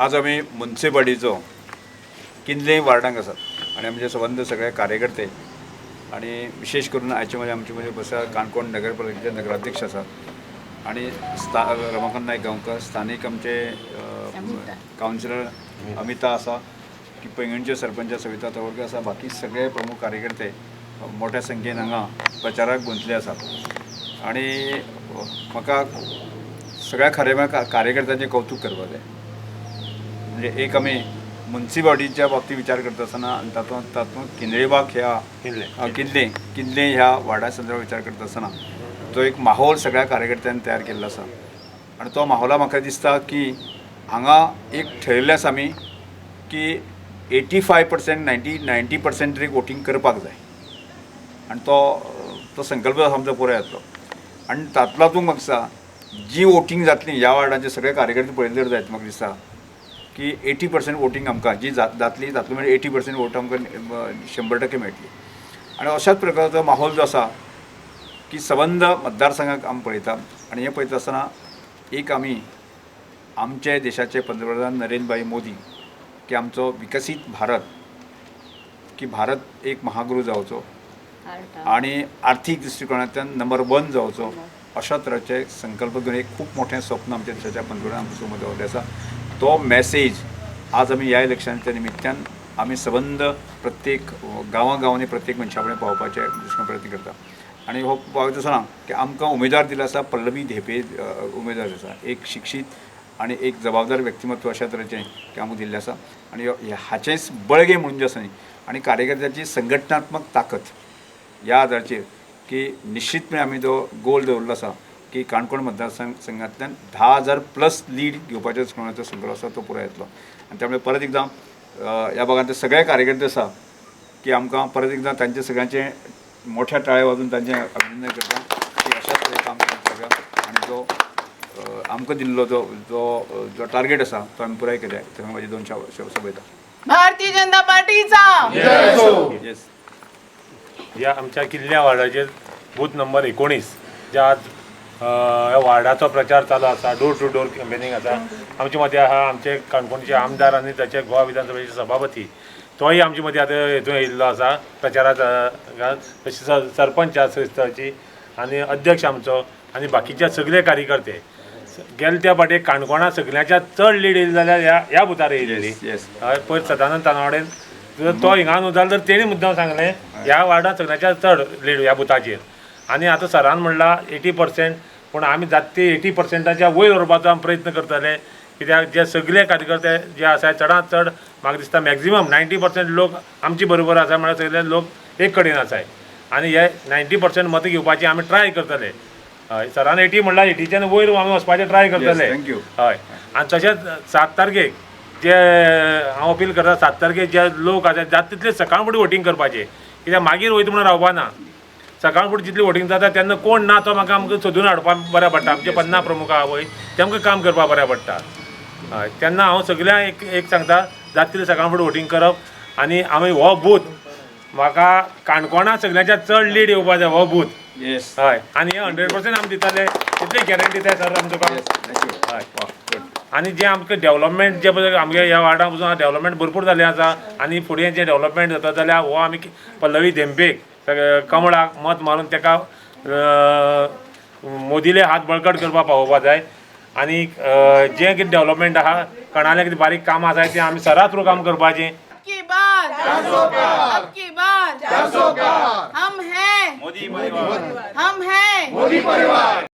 आज आम्ही मुन्सिपालिटीचो किनले वार्डांक आसात. आणि आमचे संबंध सगळे कार्यकर्ते आणि विशेष करून आयचे मध्ये आमचे मध्ये बसा काणकोण नगरपालिकेचे नगराध्यक्ष आसात. आणि स्था रमाकांत नायक गांवकर स्थानीक आमचे कावन्सिलर अमिता. आसा की पैंगणचे सरपंच सविता तवडकर आसा बाकी सगळे प्रमुख कार्यकर्ते मोठ्या संख्येन हांगा प्रचाराक गुंतले आसात. आणि म्हाका सगळ्या का कार्यकर्त्यांचें कौतुक करपा जाय. म्हणजे एक आमी मुन्सिपालिटीच्या बाबतीत विचार करता आसतना आनी तातूंत तातूंत किनळेबाग ह्या किनले किनले ह्या वाड्या संदर्भात विचार करता आसतना तो एक माहोल सगळ्या कार्यकर्त्यांनी तयार केल्लो आसा आनी तो माहोला म्हाका दिसता की हांगा एक ठरयल्लें आसा आमी की eighty five percent ninety ninety percent तरी वोटींग करपाक जाय. आनी तो तो संकल्प आमचो पुरो जातलो आनी तातूंत म्हाका दिसता जी वोटींग जातली ह्या वार्डाचे सगळे कार्यकर्ते पळयले जायत म्हाका दिसता की एटी पर्सेंट वोटींग आमकां जी जात जातली तातूंत म्हणजे एटी पर्सेंट वोट आमकां शंबर टक्के मेळटली. आनी अशाच प्रकारचो माहोल जो आसा की सबंद मतदारसंघाक आमी पळयता. आनी हें पळयता आसतना एक आमी आमचे देशाचे पंतप्रधान नरेंद्र भाई मोदी की आमचो विकसीत भारत की भारत एक महागुरू जावचो. आणि आर्थीक दृश्टिकोनांतल्यान नंबर वन जावचो. अशा तरेचे संकल्प घेवन एक खूब मोठें स्वप्न आमच्या देशाच्या पंतप्रधान दवरलें आसा तो मॅसेज आज आमी ह्या इलेक्शनाच्या निमित्यान आमी सबंद प्रत्येक गांवां प्रत्येक मनशा कडेन पावपाचे दृश्टीन प्रयत्न करता. आनी हो पावयता आसतना की आमकां उमेदवार दिलो आसा पल्लवी धेपे उमेदवार आसा एक शिक्षीत आनी एक जबाबदार व्यक्तिमत्व अशा तरेचें काम आमकां दिल्लें आसा आनी हाचेच बळगें म्हणून जें आसा न्ही आनी कार्यकर्त्याची संघटनात्मक ताकद ह्या आदाराचेर की निश्चितपणे आमी जो गोल दवरलो आसा की काणकोण मतदारसंघ संघांतल्यान धा हजार प्लस लीड घेवपाचो कोणाचो संकल्प आसा तो पुरो येतलो. आनी त्यामुळे परत एकदां ह्या भागांतले सगळे कार्यकर्ते आसा की आमकां परत एकदां तांचे सगळ्यांचे मोठ्या टाळे वाजून तांचें अभिनंदन करता की अशाच तरेन काम करता आनी जो आमकां दिल्लो जो जो जो टार्गेट आसा तो आमी पुराय केल्या. थंय म्हाजी दोन वयता भारतीय जनता पार्टीचा! येस या आमच्या किल्ल्या वार्डाचेर बूथ नंबर एकोणीस ज्या आज वार्डाचो प्रचार चालू आसा डोर टू डोर कॅम्पेनींग आसा आमचे मदीं आहा आमचे काणकोणचे आमदार आनी ताचे गोवा विधानसभेचे सभापती तोय आमचे मदीं आतां हेतून येयल्लो आसा प्रचारात अ, तशें सर- सरपंच आसा संस्थाची आनी अध्यक्ष आमचो आनी बाकीचे सगळे कार्यकर्ते. गेले त्या फाटीं काणकोणा सगळ्याच्या चड लीड येयली जाल्यार ह्या ह्या बुथार येयलेली. हय पयर सदानंद तानावडेन तो हिंगा जाल्यार तर तेणी मुद्दाम सांगलें ह्या वार्डात सगळ्याच्या चड लीड ह्या बुथाचेर आनी आतां सरान म्हणला एटी पर्सेंट पूण आमी जाता ते एटी पर्सेंटाच्या वयर व्हरपाचो आमी प्रयत्न करतले कित्याक जे सगळे कार्यकर्ते जे आसा चडांत चड म्हाका दिसता मॅक्झिमम नायन्टी पर्सेंट लोक आमचे बरोबर आसा म्हळ्यार सगळे लोक एक कडेन आसाय आनी हे नायन्टी पर्सेंट मतां घेवपाची आमी ट्राय करतले हय सरान एटी म्हणल्यार एटीच्यान वयर आमी वचपाचें ट्राय करतले. हय. आनी तशेंच सात तारखेक जे हांव अपील करता सात तारखेक जे लोक आसा जाता तितले सकाळ फुडें वोटींग करपाचें कित्याक मागीर वयता म्हणून रावपा ना सकाळ फुडें जितली वोटींग जाता तेन्ना कोण ना तो म्हाका आमकां सोदून हाडपाक बऱ्या पडटा. आमचे पन्नास प्रमुख आहा पळय तेमकां काम करपाक बऱ्या पडटा. हय तेन्ना हांव सगळ्यांक एक एक सांगता जाता तितले सकाळ फुडें वोटींग करप आनी आमी हो बूथ म्हाका काणकोणा सगळ्याच्या चड लीड येवपा जाय हो बूथ येस हय आनी हे हंड्रेड पर्सेंट आमी दिताले तितली गॅरंटी जाय सर थँक्यू हय आनी जे आमकां डेव्हलपमेंट जे पळय आमगे ह्या वार्डा पसून डेव्हलपमेंट भरपूर जाल्लें आसा. आनी फुडें जे डेव्हलपमेंट जाता जाल्यार हो आमी पल्लवी धेंपेक सगळे कमळाक मत मारून तेका मोदीले हात बळकट करपाक पावोवपा जाय. आनी जें कितें डेव्हलपमेंट आहा कोणालें कितें बारीक काम आसा तें आमी सरात थ्रू काम करपाचें अब की बार अब की बार हम हैं. मोदी परिवार. हम हैं.